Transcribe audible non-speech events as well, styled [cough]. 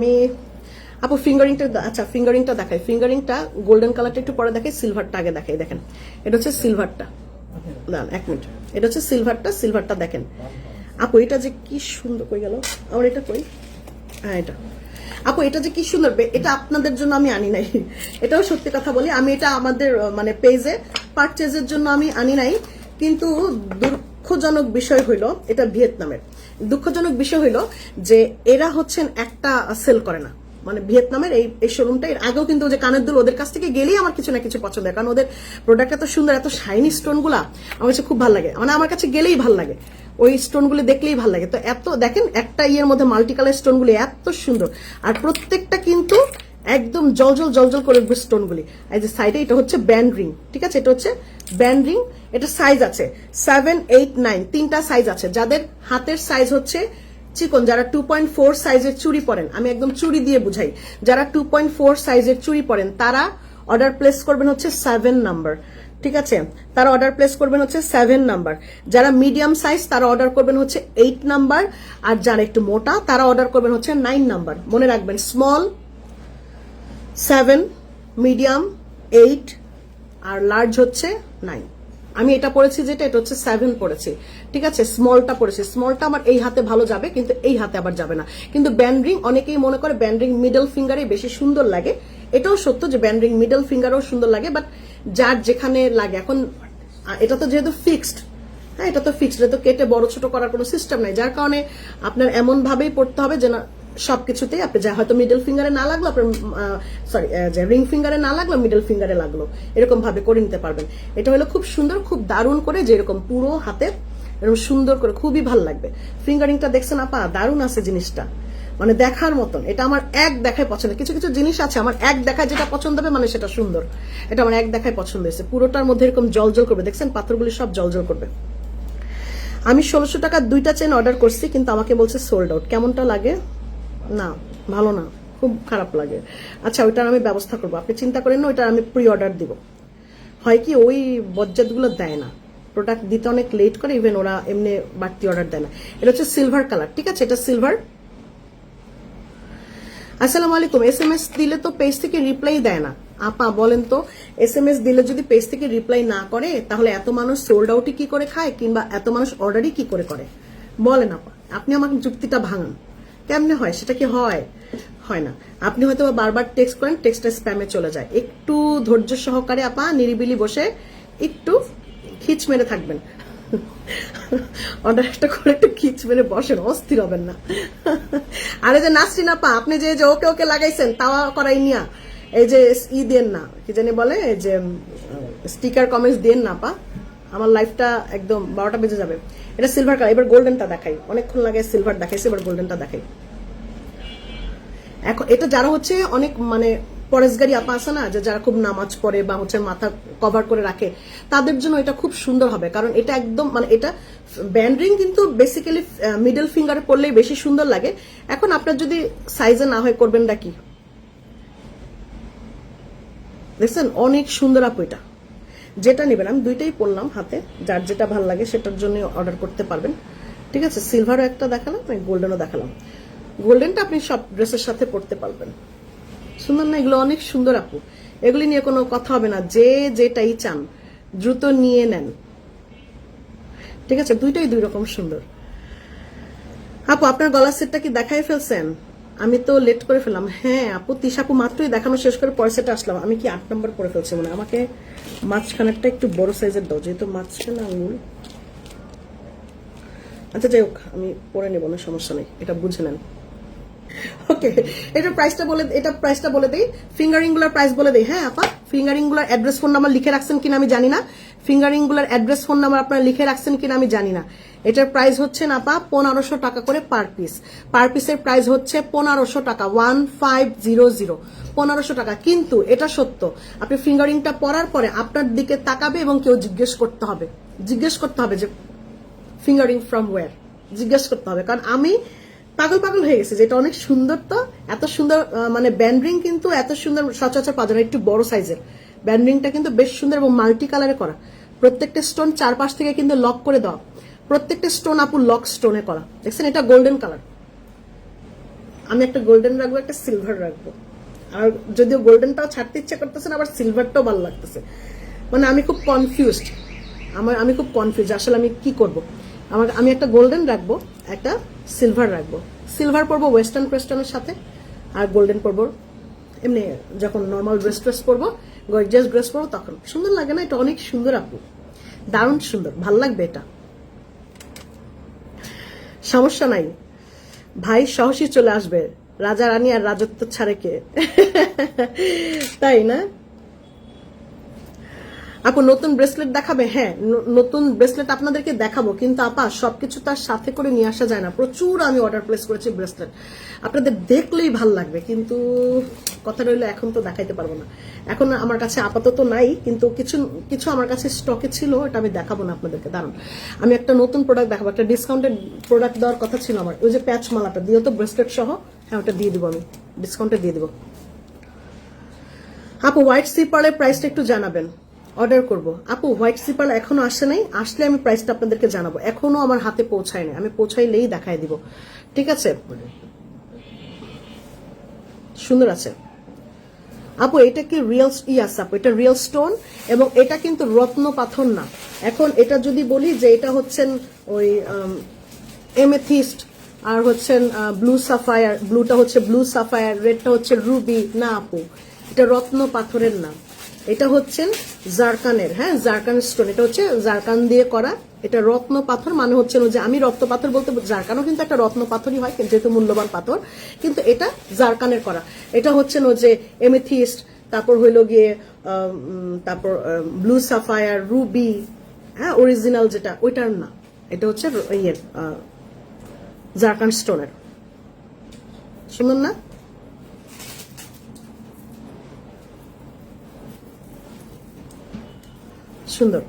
আমি আপু ফিঙ্গারিংটা আচ্ছা ফিঙ্গারিংটা দেখাই। ফিঙ্গারিংটা গোল্ডেন কালারটা একটু পরে দেখাই সিলভারটা আগে দেখাই, দেখেন। এটা হচ্ছে সিলভারটা দাঁড়ান, এক মিনিট এটা হচ্ছে সিলভারটা সিলভারটা দেখেন। আপু, এটা যে কি সুন্দর কই গেল? আমার এটা কই? হ্যাঁ এটা। আপু, এটা যে কি সুন্দর এটা আপনাদের জন্য আমি আনি নাই। এটাও সত্যি কথা বলি, আমি এটা আমাদের মানে পেজে পারচেজের জন্য আমি আনি নাই। কিন্তু দুঃখজনক বিষয় হইল, এটা ভিয়েতনামের। দুঃখজনক বিষয় হইল যে এরা হচ্ছেন একটা সেল করে না। মানে ভিয়েতনামের এই এই শোরুমটা এর আগেও কিন্তু যে কানের দুল, ওদের কাছ থেকে গেলেই আমার কিছু না কিছু পছন্দ হয়। কারণ ওদের প্রোডাক্ট এত সুন্দর, এত শাইনি স্টোনগুলা আমার কাছে খুব ভালো লাগে। মানে আমার কাছে গেলেই ভালো লাগে। ওই স্টোন গুলি দেখলেই ভালো লাগে। তো এত, দেখেন একটা ইয়ের মধ্যে মাল্টি কালার স্টোন গুলি এত সুন্দর। আর প্রত্যেকটা কিন্তু একদম জলজল জলজল করে উঠবে স্টোন গুলি। এই যে সাইডে এটা হচ্ছে ব্যান্ড রিং ঠিক আছে? এটা হচ্ছে ব্যান্ড রিং এটা সাইজ আছে সেভেন এইট নাইন তিনটা সাইজ আছে। যাদের হাতের সাইজ হচ্ছে চিকন, যারা টু পয়েন্ট ফোর সাইজের চুড়ি পরেন, আমি একদম চুড়ি দিয়ে বুঝাই, যারা টু পয়েন্ট ফোর সাইজের চুড়ি পরেন, তারা অর্ডার প্লেস করবেন হচ্ছে সেভেন নাম্বার ঠিক আছে? তারা অর্ডার প্লেস করবেন হচ্ছে সেভেন নাম্বার যারা মিডিয়াম সাইজ তারা অর্ডার করবেন হচ্ছে এইট নাম্বার আর যারা একটু মোটা, তারা অর্ডার করবেন হচ্ছে নাইন নাম্বার মনে রাখবেন স্মল সেভেন, মিডিয়াম, এইট, আর লার্জ হচ্ছে নাইন। আমি এটা পড়েছি যেটা, এটা হচ্ছে সেভেন পড়েছি। ঠিক আছে? স্মলটা পড়েছি। স্মলটা আমার এই হাতে ভালো যাবে, কিন্তু এই হাতে আবার যাবে না। কিন্তু ব্যান্ডরিং অনেকেই মনে করে ব্যান্ডরিং মিডল ফিঙ্গারে বেশি সুন্দর লাগে। এটাও সত্য যে ব্যান্ডরিং মিডল ফিঙ্গারও সুন্দর লাগে, বাট যার যেখানে লাগে। এখন এটা তো যেহেতু ফিক্সড হ্যাঁ এটা তো ফিক্সড। এটা তো কেটে বড় ছোট করার কোনো সিস্টেম নাই। যার কারণে আপনার এমন ভাবেই পড়তে হবে যে না সবকিছুতেই আপনি যা হয়তো মিডল ফিঙ্গারে না লাগল, আপনার সরি যে রিং ফিঙ্গারে না লাগল মিডল ফিঙ্গারে লাগল। এরকম ভাবে করে নিতে পারবেন। এটা হলো খুব সুন্দর, খুব দারুণ করে যে এরকম পুরো হাতে, এরকম সুন্দর করে খুবই ভালো লাগবে। ফিঙ্গারিংটা দেখছেন আপা, দারুণ আছে জিনিসটা। মানে দেখার মতন। এটা আমার এক দেখায় পছন্দ। কিছু কিছু জিনিস আছে আমার এক দেখায় যেটা পছন্দ হবে মানে সেটা সুন্দর। এটা আমার এক দেখায় পছন্দ হয়েছে। পুরোটার মধ্যে এরকম জলজল করবে। দেখছেন, পাথরগুলি সব জলজল করবে। আমি ষোলোশো টাকা দুইটা চেন অর্ডার করছি, কিন্তু আমাকে বলছে সোল্ড আউট কেমনটা লাগে? না, ভালো না, খুব খারাপ লাগে। আচ্ছা ওইটার আমি ব্যবস্থা করব। আপনি চিন্তা করেন না, ওইটার আমি প্রি অর্ডার দিব। হয় কি, ওই বজ্জাতগুলো দেয় না। প্রোডাক্ট দিতে অনেক লেট করে ইভেন ওরা এমনি বাড়তি অর্ডার দেয় না। এটা হচ্ছে সিলভার কালার ঠিক আছে? এটা সিলভার আসসালামু আলাইকুম। এস এম এস দিলে তো পেজ থেকে রিপ্লাই দেয় না। আপা, বলেন তো এস এম এস দিলে যদি পেজ থেকে রিপ্লাই না করে, তাহলে এত মানুষ সোল্ড আউটই কি করে খায়, কিংবা এত মানুষ অর্ডারই কি করে করে? বলেন আপা, আপনি আমাকে যুক্তিটা ভাঙান। কেমনে হয়, সেটা কি হয়? হয় না। আপনি হয়তো বারবার টেক্সট করেন টেক্সটটা স্প্যামে চলে যায়। একটু ধৈর্য সহকারে আপা নিরিবিলি বসে একটু খিচ মেরে থাকবেন। [laughs] অর্ডার একটা করে একটু খিচ মেরে বসেন, অস্থির হবেন না। [laughs] আরে যে নাসরিন আপা, আপনি যে যে ওকে ওকে লাগাইছেন, তাওয়া করাই নিয়া, এই যে ই দেন না, কি জানি বলে যে স্টিকার কমেন্টস দেন না আপা। আমার লাইফটা একদম বারোটা বেজে যাবে। এটা সিলভার কালার এবার গোল্ডেনটা দেখাই। অনেকক্ষণ লাগে সিলভার দেখাইছে, এবার গোল্ডেনটা দেখাই। এখন এটা যারা হচ্ছে অনেক মানে পরেশগারি আপা আছে না, যে যারা খুব নামাজ পড়ে বা হচ্ছে মাথা কভার করে রাখে, তাদের জন্য এটা খুব সুন্দর হবে। কারণ এটা একদম মানে এটা ব্যান্ডরিং কিন্তু বেসিক্যালি মিডল ফিঙ্গারে পড়লেই বেশি সুন্দর লাগে। এখন আপনার যদি সাইজে না হয় করবেন কি? দেখছেন? অনেক সুন্দর আপু এটা। যেটা নেবেন, আমি দুইটাই পরলাম হাতে, যার যেটা ভালো লাগে সেটার জন্য অর্ডার করতে পারবেন। ঠিক আছে সিলভারও একটা দেখালাম, আমি গোল্ডেনও দেখালাম। গোল্ডেনটা আপনি সব ড্রেসের সাথে পরতে পারবেন। সুন্দর না? এগুলো অনেক সুন্দর আপু। এগুলি নিয়ে কোনো কথা হবে না, যে যেটাই চান, দ্রুত নিয়ে নেন। ঠিক আছে, দুইটাই দুই রকম সুন্দর। আপু, আপনার গলার সেটটা কি দেখাই ফেলছেন? আমি তো লেট করে ফেললাম। হ্যাঁ আপু তিসাপু মাত্রই দেখানো শেষ করে পয়সাটা আসলাম। আমি কি আট নম্বর পরে ফেলছি মানে আমাকে মাঝখানেরটা একটু বড় সাইজের দাও, যেহেতু মাঝখানে আঙুল আচ্ছা যাই হোক, আমি পরে নেব না সমস্যা নেই। এটা বুঝে নেন। ওকে এটা প্রাইসটা বলে, এটা প্রাইসটা বলে দেই। ফিঙ্গারিংগুলার প্রাইস বলে দেই। হ্যাঁ আপা? ফিঙ্গারিংগুলার অ্যাড্রেস ফোন নাম্বার লিখে রাখছেন কিনা আমি জানি না। ফিঙ্গারিংগুলার অ্যাড্রেস ফোন নাম্বার আপনারা লিখে রাখছেন কিনা আমি জানি না। এটার প্রাইস হচ্ছে না, আপা, পনেরোশো টাকা করে পার পিস পার পিসের প্রাইস হচ্ছে পনেরোশো টাকা ওয়ান ফাইভ জিরো জিরো পনেরোশো টাকা। কিন্তু এটা সত্য, আপনি ফিঙ্গারিংটা পরার পরে আপনার দিকে তাকাবে এবং কেউ জিজ্ঞেস করতে হবে। জিজ্ঞেস করতে হবে যে ফিঙ্গারিং ফ্রম ওয়ার জিজ্ঞেস করতে হবে। কারণ আমি পাগল পাগল হয়ে গেছে, যেটা অনেক সুন্দর তো। এত সুন্দর মানে ব্যান্ডরিং কিন্তু এত সুন্দর সচরাচর পাওয়া যায় একটু বড় সাইজের ব্যান্ডরিংটা কিন্তু বেশ সুন্দর এবং মাল্টি কালারে করা। প্রত্যেকটা স্টোন চারপাশ থেকে কিন্তু লক করে দেওয়া। প্রত্যেকটা স্টোন আপু লক স্টোনে করা। দেখছেন, এটা গোল্ডেন কালার আমি একটা গোল্ডেন রাখব, একটা সিলভার রাখব। আর যদিও গোল্ডেনটাও ছাড়তে ইচ্ছে করতেছে আবার সিলভারটাও ভালো লাগতেছে। মানে আমি খুব কনফিউজড আমার, আমি খুব কনফিউজ আসলে আমি কি করব। আমার আমি একটা গোল্ডেন রাখব, একটা সিলভার রাখব। সিলভার পরবো ওয়েস্টার্ন ক্রেস্টার্নের সাথে, আর গোল্ডেন পরবো এমনি যখন নর্মাল ড্রেস ট্রেস পরবো গর্জিয়াস ড্রেস পরবো, তখন। সুন্দর লাগে না? এটা অনেক সুন্দর আপু। দারুণ সুন্দর। ভালো লাগবে এটা। সমস্যা নাই। ভাই সাহসী চলে আসবে। রাজা, রানী আর রাজত্ব ছাড়ে কে? তাই না? আপু, নতুন ব্রেসলেট দেখাবে? হ্যাঁ নতুন ব্রেসলেট আপনাদেরকে দেখাবো, কিন্তু আপা, সবকিছু তার সাথে করে নিয়ে আসা যায় না। প্রচুর আমি অর্ডার প্লেস করেছি ব্রেসলেট আপনাদের দেখলেই ভালো লাগবে, কিন্তু কথা রইল, এখন তো দেখাইতে পারব না। এখন আমার কাছে আপাতত নাই, কিন্তু কিছু কিছু আমার কাছে স্টকে ছিল এটা আমি দেখাবো না আপনাদেরকে, দাঁড়ান। আমি একটা নতুন প্রোডাক্ট দেখাবো, একটা ডিসকাউন্টেড প্রোডাক্ট দেওয়ার কথা ছিল আমার। ওই যে প্যাচ মালাটা, দিও তো ব্রেসলেট সহ। হ্যাঁ ওটা দিয়ে দিব আমি ডিসকাউন্টে দিয়ে দিব। আপু হোয়াইট সিপারের প্রাইসটা একটু জানাবেন। অর্ডার করব। আপু, হোয়াইট সিপার এখনও আসে নাই। আসলে আমি প্রাইসটা আপনাদেরকে জানাব। এখনও আমার হাতে পৌঁছায়নি আমি পৌঁছাইলেই দেখাই দিব। ঠিক আছে? সুন্দর আছে। আপু, এটা কি রিয়েল ইয়াস আপু, এটা রিয়েল স্টোন এবং এটা কিন্তু রত্ন পাথর না। এখন এটা যদি বলি যে এটা হচ্ছেন ওই এমেথিস্ট আর হচ্ছেন ব্লু সাফায়ার ব্লুটা হচ্ছে ব্লু সাফায়ার রেডটা হচ্ছে রুবি না, আপু, এটা রত্ন পাথরের নাম এটা হচ্ছেন জারকানের হ্যাঁ? জারকান স্টোন এটা হচ্ছে জারকান দিয়ে করা। এটা রত্ন পাথর মানে হচ্ছে যে আমি রক্ত পাথর বলতে জারকানও কিন্তু একটা রত্ন পাথরই হয় যেহেতু মূল্যবান পাথর, কিন্তু এটা জারকানের করা। এটা হচ্ছে যে এমেথিস্ট, তারপর হইল গিয়ে তারপর ব্লু সাফায়ার, রুবি হ্যাঁ? অরিজিনাল যেটা, ওইটার না। এটা হচ্ছে ইয়ের জারকান স্টোনের শুনুন না? সুন্দর